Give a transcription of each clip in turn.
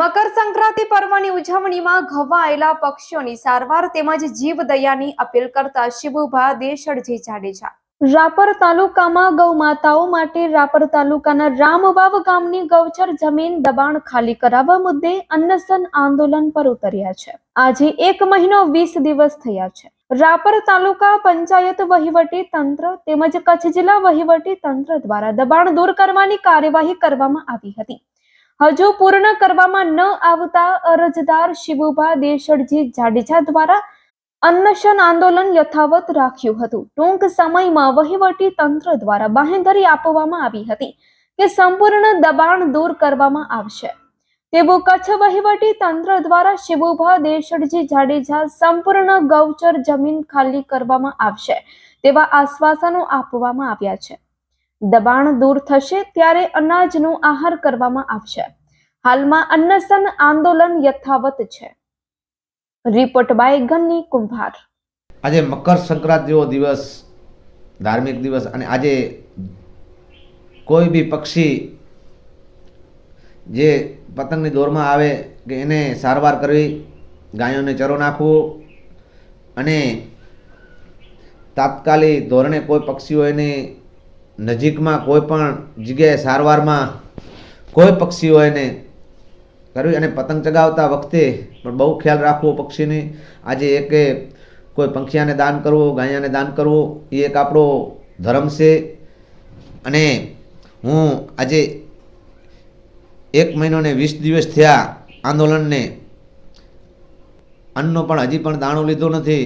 મકર સંક્રાંતિ પર્વની ઉજવણીમાં ઘવાયેલા પક્ષીઓની સારવાર તેમજ જીવદયાની અપીલ કરતા શિબુભા દેશળજી જાડેજા. રાપર તાલુકામાં ગૌ માતાઓ માટે રાપર તાલુકાના રામવાવ ગામની ગૌચર જમીન દબાણ ખાલી કરાવવા મુદ્દે અન્નસન આંદોલન પર ઉતર્યા છે. આજે એક મહિનો વીસ દિવસ થયા છે. રાપર તાલુકા પંચાયત વહીવટી તંત્ર તેમજ કચ્છ જિલ્લા વહીવટી તંત્ર દ્વારા દબાણ દૂર કરવાની કાર્યવાહી કરવામાં આવી હતી. હજુ પૂર્ણ કરવામાં ન આવતા અરજદાર શિવુભા દેશડજી જાડેજા દ્વારા અન્નશન આંદોલન યથાવત રાખ્યું હતું. ટૂંક સમયમાં વહીવટી તંત્ર દ્વારા બાહેંધરી આપવામાં આવી હતી કે સંપૂર્ણ દબાણ દૂર કરવામાં આવશે. તેવું કચ્છ વહીવટી તંત્ર દ્વારા શિવુભા દેશડજી જાડેજા સંપૂર્ણ ગૌચર જમીન ખાલી કરવામાં આવશે તેવા આશ્વાસનો આપવામાં આવ્યા છે. દબાણ દૂર થશે ત્યારે અનાજનો આહાર કરવામાં આવશે. હાલમાં અન્નસન આંદોલન યથાવત છે. રિપોર્ટ બાય ગન્ની કુંભાર. આજે મકર સંક્રાંતિ દિવસ, ધાર્મિક દિવસ અને આજે કોઈ બી પક્ષી જે પતંગની દોરમાં આવે કે એને સારવાર કરવી, ગાયોને ચરો નાખવો અને તાત્કાલિક ધોરણે કોઈ પક્ષીઓ એની નજીકમાં કોઈ પણ જગ્યાએ સારવારમાં કોઈ પક્ષીઓ એને કરવી અને પતંગ ચગાવતા વખતે પણ બહુ ખ્યાલ રાખવો પક્ષીની. આજે એકે કોઈ પંખિયાને દાન કરવું, ગાયાને દાન કરવું, એ એક આપણો ધર્મ છે. અને હું આજે એક મહિનો ને વીસ દિવસ થયા આંદોલનને. અન્નનો પણ હજી પણ દાણો લીધો નથી.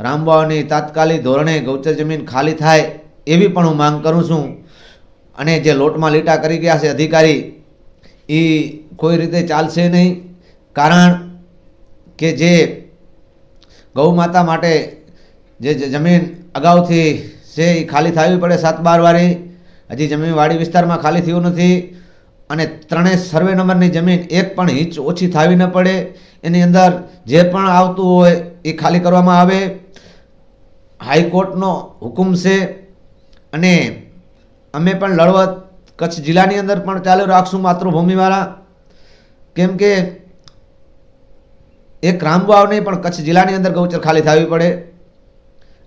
રામબાવાની તાત્કાલિક ધોરણે ગૌચર જમીન ખાલી થાય એવી પણ હું માંગ કરું છું. અને જે લોટમાં લીટા કરી ગયા છે અધિકારી એ કોઈ રીતે ચાલશે નહીં. કારણ કે જે ગૌ માતા માટે જે જમીન અગાઉથી છે એ ખાલી થવી પડે સાત બાર વારી. હજી જમીન વાડી વિસ્તારમાં ખાલી થયું નથી. અને ત્રણેય સર્વે નંબરની જમીન એક પણ હિંચ ઓછી થાવી ન પડે. એની અંદર જે પણ આવતું હોય એ ખાલી કરવામાં આવે. હાઈકોર્ટનો હુકુમ છે. અને અમે પણ લડવત કચ્છ જિલ્લાની અંદર પણ ચાલુ રાખશું માતૃભૂમિવાળા. કેમ કે એક રામવાવ નહીં પણ કચ્છ જિલ્લાની અંદર ગૌચર ખાલી થવી પડે.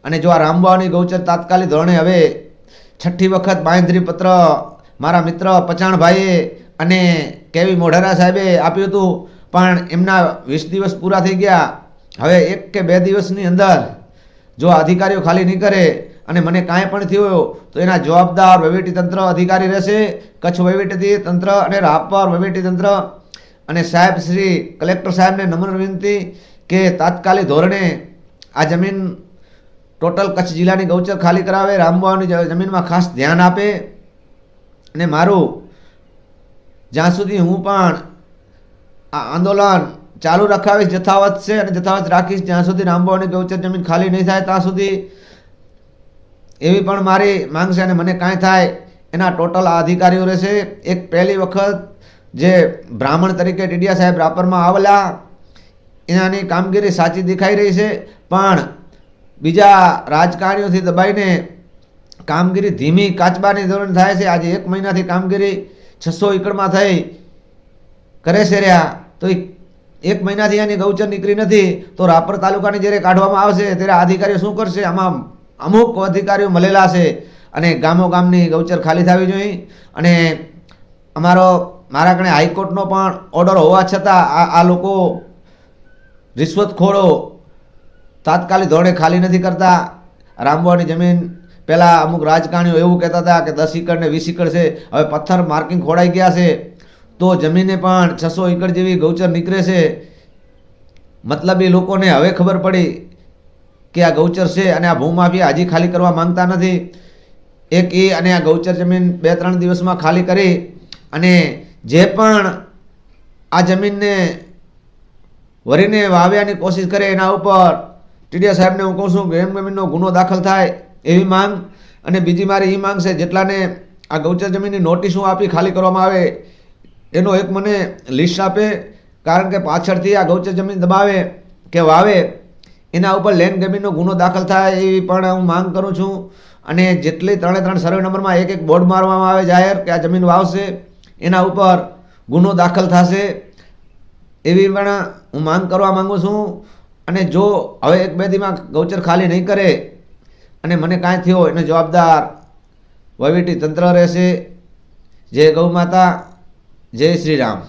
અને જો આ રામવાવની ગૌચર તાત્કાલિક ધોરણે હવે છઠ્ઠી વખત બાંયધરી પત્ર મારા મિત્ર પચાણભાઈએ અને કેવી મોઢેરા સાહેબે આપ્યું હતું, પણ એમના વીસ દિવસ પૂરા થઈ ગયા. હવે એક કે બે દિવસની અંદર જો અધિકારીઓ ખાલી નહીં કરે અને મને કાંઈ પણ થયું તો એના જવાબદાર વહીવટીતંત્ર અધિકારી રહેશે, કચ્છ વહીવટી તંત્ર અને રાપર વહીવટીતંત્ર. અને સાહેબ શ્રી કલેક્ટર સાહેબને નમ્ર વિનંતી કે તાત્કાલિક ધોરણે આ જમીન ટોટલ કચ્છ જિલ્લાની ગૌચર ખાલી કરાવે રામબાવાની જમીનમાં ખાસ ધ્યાન આપે. અને મારું જ્યાં સુધી હું પણ આ આંદોલન ચાલુ રખાવીશ જથાવત છે અને જથાવત રાખીશ, જ્યાં સુધી રામબાવાની ગૌચર જમીન ખાલી નહીં થાય, ત્યાં સુધી એવી પણ મારી માંગ છે અને મને કાંઈ થાય એના ટોટલ અધિકારીઓ રહેશે. એક પહેલી વખત જે બ્રાહ્મણ તરીકે ટીડિયા સાહેબ રાપરમાં આવેલા, એનાની કામગીરી સાચી દેખાઈ રહી છે. પણ બીજા રાજકારણીઓથી દબાઈને કામગીરી ધીમી કાચબાની ધોરણ થાય છે. આજે એક મહિનાથી કામગીરી છસો એકડમાં થઈ. કરે છે રહ્યા. તો એક મહિનાથી એની ગૌચર નીકળી નથી. તો રાપર તાલુકાની જ્યારે કાઢવામાં આવશે, ત્યારે અધિકારીઓ શું કરશે? આમાં અમુક અધિકારીઓ મળેલા છે અને ગામો ગામની ગૌચર ખાલી થવી જોઈએ. અને અમારો મારા કણે હાઈકોર્ટનો પણ ઓર્ડર હોવા છતાં આ લોકો રિશ્વતખોરો તાત્કાલિક ધોરણે ખાલી નથી કરતા. રામબાની જમીન પહેલાં અમુક રાજકારણીઓ એવું કહેતા હતા કે દસ એકર ને વીસ એકર છે, હવે પથ્થર માર્કિંગ ખોડાઈ ગયા છે. તો જમીને પણ છસો એકર જેવી ગૌચર નીકળે છે. મતલબ એ લોકોને હવે ખબર પડી કે આ ગૌચર છે અને આ ભૂમાફી હજી ખાલી કરવા માંગતા નથી. એક એ અને આ ગૌચર જમીન બે ત્રણ દિવસમાં ખાલી કરી અને જે પણ આ જમીનને વરીને વાવ્યાની કોશિશ કરે એના ઉપર ટીડીયા સાહેબને હું કહું છું એમ જમીનનો ગુનો દાખલ થાય એવી માંગ અને બીજી મારી એ માંગ છે જેટલાને આ ગૌચર જમીનની નોટિસ હું આપી ખાલી કરવામાં આવે એનો એક મને લિસ્ટ આપે. કારણ કે પાછળથી આ ગૌચર જમીન દબાવે કે વાવે એના ઉપર લેન ગમીનો ગુનો દાખલ થાય એવી પણ હું માંગ કરું છું. અને જેટલી ત્રણે ત્રણ સર્વે નંબરમાં એક એક બોર્ડ મારવામાં આવે જાહેર કે આ જમીન વાવશે, એના ઉપર ગુનો દાખલ થશે એવી પણ હું માંગ કરવા માગું છું. અને જો હવે એક બે દીમાં ગૌચર ખાલી નહીં કરે અને મને કાંઈ થયો એને જવાબદાર વહીવટી તંત્ર રહેશે. જય ગૌ માતા, જય શ્રીરામ